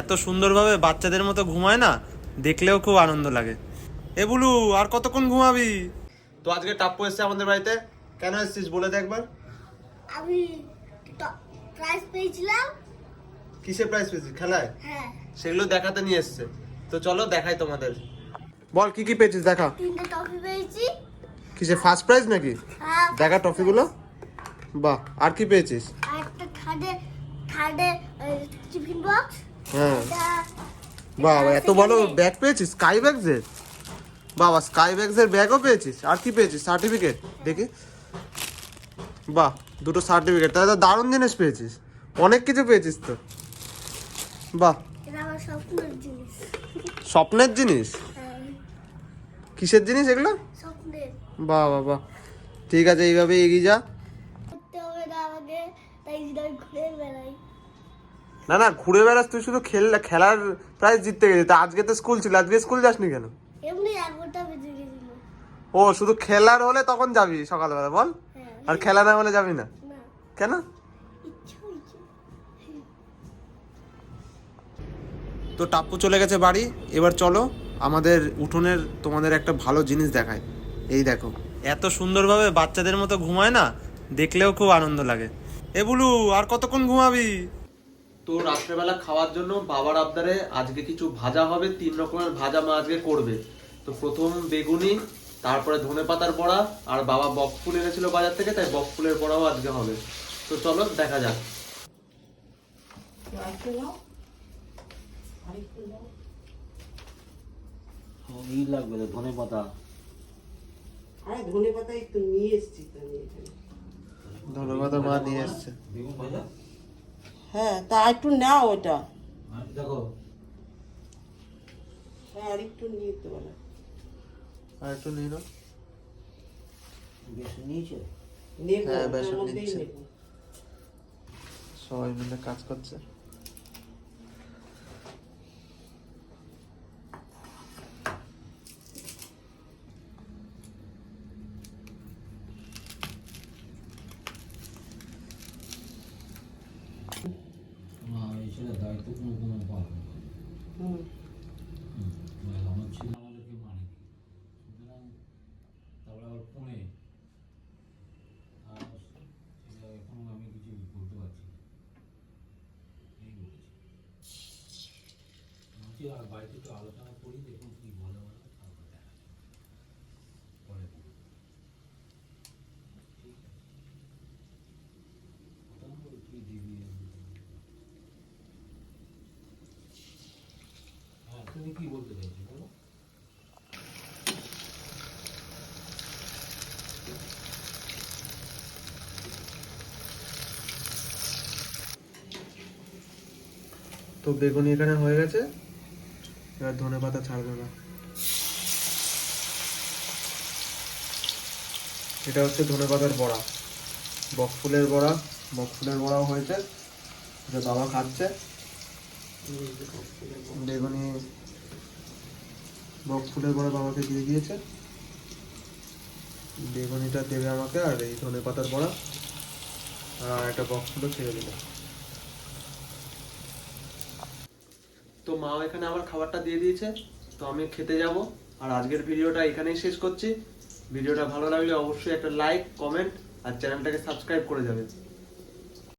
এত সুন্দরভাবে বাচ্চাদের মতো ঘুমায় না দেখলেও খুব আনন্দ লাগে। এ বুলু আর কতক্ষণ ঘুমাবি? তো আজকে টাপ্পু এসছে আমাদের বাড়িতে। কেন এসছিস বলে দে একবার। আমি প্রাইজ পেয়েছিলাম। কিসে প্রাইজ পেয়েছিস? খেলায়? হ্যাঁ। সেগুলো দেখাতে নিয়ে এসছে। তো চলো দেখাই তোমাদের। বল কি কি পেয়েছিস? দেখা। তিনটে ট্রফি পেয়েছি। কিসে ফার্স্ট প্রাইজ নাকি? হ্যাঁ দেখা ট্রফিগুলো বাহ আর কি পেয়েছিস? একটা থার্ডে থার্ডে টিফিন বক্স হ্যাঁ। বাবা এত বড় ব্যাগ পেয়েছিস? স্কাই ব্যাগসের বাবা স্কাই ব্যাগসের ব্যাগও পেয়েছিস? আর কি পেয়েছিস? সার্টিফিকেট দেখি। বাহ দুটো সার্টিফিকেট তাহলে তো দারুণ জিনিস পেয়েছিস। অনেক কিছু পেয়েছিস তো। বাহ। স্বপ্নের জিনিস। হ্যাঁ, কিসের জিনিস এগুলো? বাহ বাহ বাহ। ঠিক আছে এইভাবে এগিয়ে যা। না না ঘুরে বেড়াস তুই শুধু খেল খেলার প্রাইজ জিততে গেছিস তা আজকে তো স্কুল ছিল আজকে স্কুল যাসনি কেন? এমনি এগারোটা বেজে গেছিল। ও শুধু খেলার হলে তখন যাবি সকালবেলা বল। হ্যাঁ আর খেলা না হলে যাবি না? না। কেন? তো টাপ্পু চলে গেছে বাড়ি এবার চলো আমাদের উঠোনের তোমাদের একটা ভালো জিনিস দেখায় এই দেখো এত সুন্দরভাবে বাচ্চাদের মতো ঘুমায় না দেখলেও খুব আনন্দ লাগে। এ বুলু আর কতক্ষণ ঘুমাবি? তো রাত্রেবেলা খাওয়ার জন্য বাবার আবদারে আজকে কিছু ভাজা হবে তিন রকমের ভাজা মা আজকে করবে। তো প্রথম বেগুনি তারপরে ধনে পাতার বড়া আর বাবা বক ফুল এনেছিল বাজার থেকে তাই বক ফুলের বড়াও আজকে হবে। তো চলো দেখা যাক। লাগবে ধনে পাতা ধনে পাতা মা নিয়ে এসছে। বেগুন ভাজা? হ্যাঁ তা একটু নাও ওটা। দেখো। হ্যাঁ আর একটু নিয়ে তো বলো। আর একটু নিয়ে নাও। বেশ নিয়েছে? হ্যাঁ, নিচ্ছে। সবাই মিলে কাজ করছে না এই ছেলে দায়িত্ব কোনো কোনো পালন করে। মানে আমার ছেলে আমাদেরকে মানে। সুতরাং তারপরে আবার ফোনে। আর সেটা এখন আমি কিছু বলতে পারছি না। এই বলেছি। আর বাড়িতে একটু আলোচনা করি দেখুন কি বলে ওরা তারপর দেখা যাবে পরে বলব। ঠিক আছে কথা না বলে তুই দিবি আমি দেবো। হ্যাঁ তুমি কি বলতে চাইছো বলো? তো বেগুনি এখানে হয়ে গেছে এবার ধনে পাতা ছাড়বে না। এটা হচ্ছে ধনে পাতার বড়া বকফুলের বড়া বকফুলের বড়াও হয়েছে এটা বাবা খাচ্ছে। বেগুনি বকফুলের বড়া বাবাকে দিয়ে দিয়েছে। বেগুনিটা দেবে আমাকে আর এই ধনে পাতার বড়া। আর একটা বকফুলও ছেড়ে দিল। তো মা এখানে আমার খাবারটা দিয়ে দিয়েছে। তো আমি খেতে যাব। আর আজকের ভিডিওটা এখানেই শেষ করছি। ভিডিওটা ভালো লাগলে অবশ্যই একটা লাইক কমেন্ট আর চ্যানেলটাকে সাবস্ক্রাইব করে যাবে।